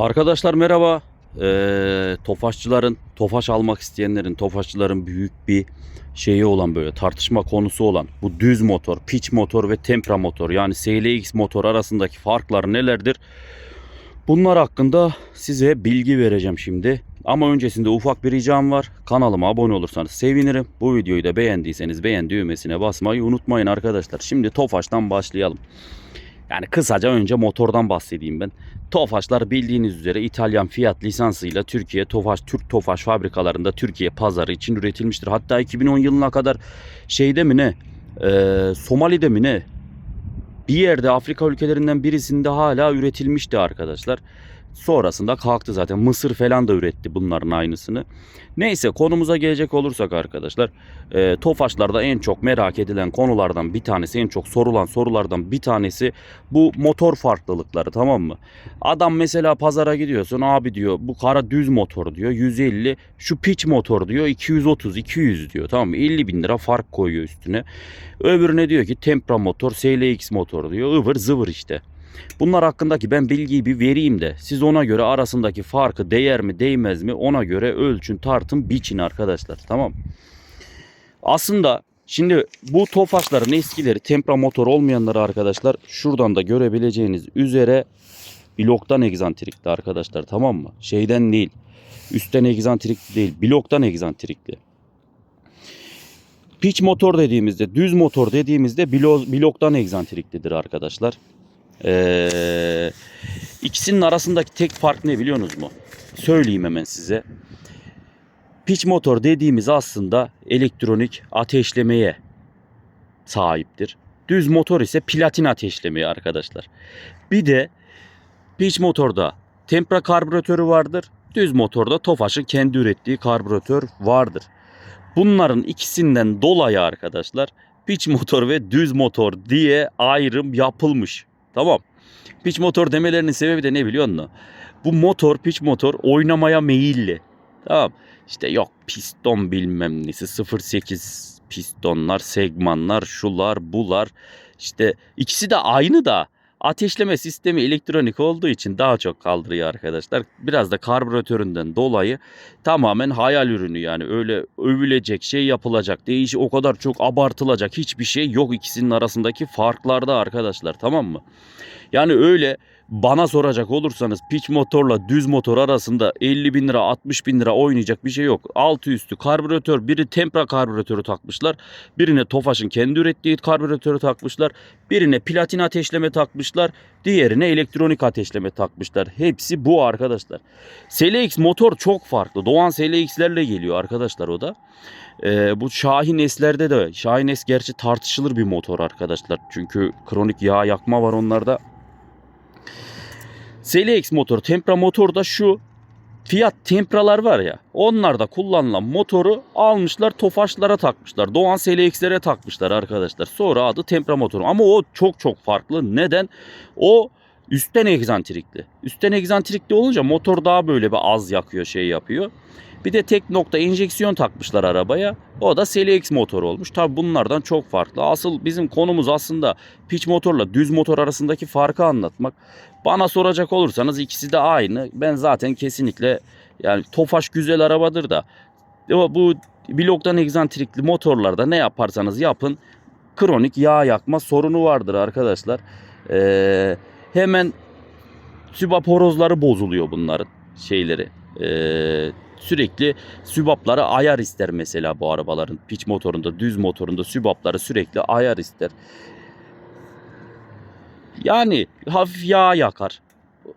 Arkadaşlar merhaba. Ee, tofaşçıların, tofaş almak isteyenlerin, tofaşçıların büyük bir şeyi olan böyle tartışma konusu olan bu düz motor, pitch motor ve tempra motor yani SLX motor arasındaki farklar nelerdir? Bunlar hakkında size bilgi vereceğim şimdi. Ama öncesinde ufak bir ricam var. Kanalıma abone olursanız sevinirim. Bu videoyu da beğendiyseniz beğen düğmesine basmayı unutmayın arkadaşlar. Şimdi Tofaş'tan başlayalım. Yani kısaca önce motordan bahsedeyim ben. Tofaşlar bildiğiniz üzere İtalyan Fiat lisansıyla Türkiye Tofaş Türk Tofaş fabrikalarında Türkiye pazarı için üretilmiştir. Hatta 2010 yılına kadar şeyde mi ne? Ee, Somali'de mi ne? Bir yerde Afrika ülkelerinden birisinde hala üretilmişti arkadaşlar. Sonrasında kalktı zaten. Mısır falan da üretti bunların aynısını. Neyse konumuza gelecek olursak arkadaşlar. E, Tofaşlarda en çok merak edilen konulardan bir tanesi, en çok sorulan sorulardan bir tanesi bu motor farklılıkları tamam mı? Adam mesela pazara gidiyorsun abi diyor bu kara düz motor diyor 150 şu pitch motor diyor 230 200 diyor tamam mı 50 bin lira fark koyuyor üstüne. Öbürüne diyor ki Tempra motor SLX motor diyor ıvır zıvır işte. Bunlar hakkındaki ben bilgiyi bir vereyim de siz ona göre arasındaki farkı değer mi değmez mi ona göre ölçün tartın biçin arkadaşlar tamam. Aslında şimdi bu Tofaşların eskileri Tempra motor olmayanları arkadaşlar şuradan da görebileceğiniz üzere bloktan egzantrikli arkadaşlar tamam mı? Şeyden değil. Üstten egzantrikli değil. Bloktan egzantrikli. Pitch motor dediğimizde, düz motor dediğimizde blo- bloktan egzantriklidir arkadaşlar. Ee, ikisinin arasındaki tek fark ne biliyorsunuz mu? Söyleyeyim hemen size. Pitch motor dediğimiz aslında elektronik ateşlemeye sahiptir. Düz motor ise platin ateşlemeye arkadaşlar. Bir de pitch motorda tempra karbüratörü vardır. Düz motorda Tofaş'ın kendi ürettiği karbüratör vardır. Bunların ikisinden dolayı arkadaşlar pitch motor ve düz motor diye ayrım yapılmış. Tamam. Pitch motor demelerinin sebebi de ne biliyor musun? Bu motor pitch motor oynamaya meyilli. Tamam. İşte yok piston bilmem nesi 0.8 pistonlar, segmanlar, şular, bular. İşte ikisi de aynı da ateşleme sistemi elektronik olduğu için daha çok kaldırıyor arkadaşlar. Biraz da karbüratöründen dolayı tamamen hayal ürünü yani öyle övülecek şey yapılacak değişik o kadar çok abartılacak hiçbir şey yok ikisinin arasındaki farklarda arkadaşlar tamam mı? Yani öyle bana soracak olursanız pitch motorla düz motor arasında 50 bin lira 60 bin lira oynayacak bir şey yok. Altı üstü karbüratör biri Tempra karbüratörü takmışlar. Birine Tofaş'ın kendi ürettiği karbüratörü takmışlar. Birine platin ateşleme takmışlar. Diğerine elektronik ateşleme takmışlar. Hepsi bu arkadaşlar. SLX motor çok farklı. Doğan SLX'lerle geliyor arkadaşlar o da. Ee, bu Şahin S'lerde de Şahin S gerçi tartışılır bir motor arkadaşlar. Çünkü kronik yağ yakma var onlarda. SLX motor, Tempra motor da şu Fiat Tempra'lar var ya onlarda kullanılan motoru almışlar Tofaş'lara takmışlar. Doğan SLX'lere takmışlar arkadaşlar. Sonra adı Tempra motoru ama o çok çok farklı. Neden? O üstten egzantrikli. Üstten egzantrikli olunca motor daha böyle bir az yakıyor şey yapıyor. Bir de tek nokta enjeksiyon takmışlar arabaya. O da SLX motor olmuş. Tabi bunlardan çok farklı. Asıl bizim konumuz aslında pitch motorla düz motor arasındaki farkı anlatmak. Bana soracak olursanız ikisi de aynı. Ben zaten kesinlikle yani Tofaş güzel arabadır da ama bu bloktan egzantrikli motorlarda ne yaparsanız yapın kronik yağ yakma sorunu vardır arkadaşlar. Ee, hemen sübap horozları bozuluyor bunların şeyleri. Ee, sürekli sübapları ayar ister mesela bu arabaların. Pitch motorunda, düz motorunda sübapları sürekli ayar ister. Yani hafif yağ yakar.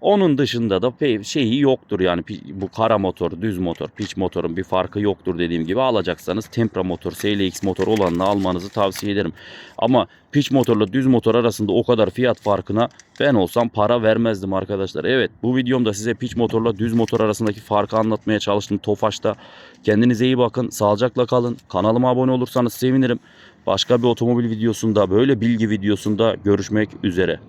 Onun dışında da şeyi yoktur yani bu kara motor, düz motor, pitch motorun bir farkı yoktur dediğim gibi alacaksanız Tempra motor, SLX motor olanını almanızı tavsiye ederim. Ama pitch motorla düz motor arasında o kadar fiyat farkına ben olsam para vermezdim arkadaşlar. Evet bu videomda size pitch motorla düz motor arasındaki farkı anlatmaya çalıştım Tofaş'ta. Kendinize iyi bakın, sağlıcakla kalın. Kanalıma abone olursanız sevinirim. Başka bir otomobil videosunda, böyle bilgi videosunda görüşmek üzere.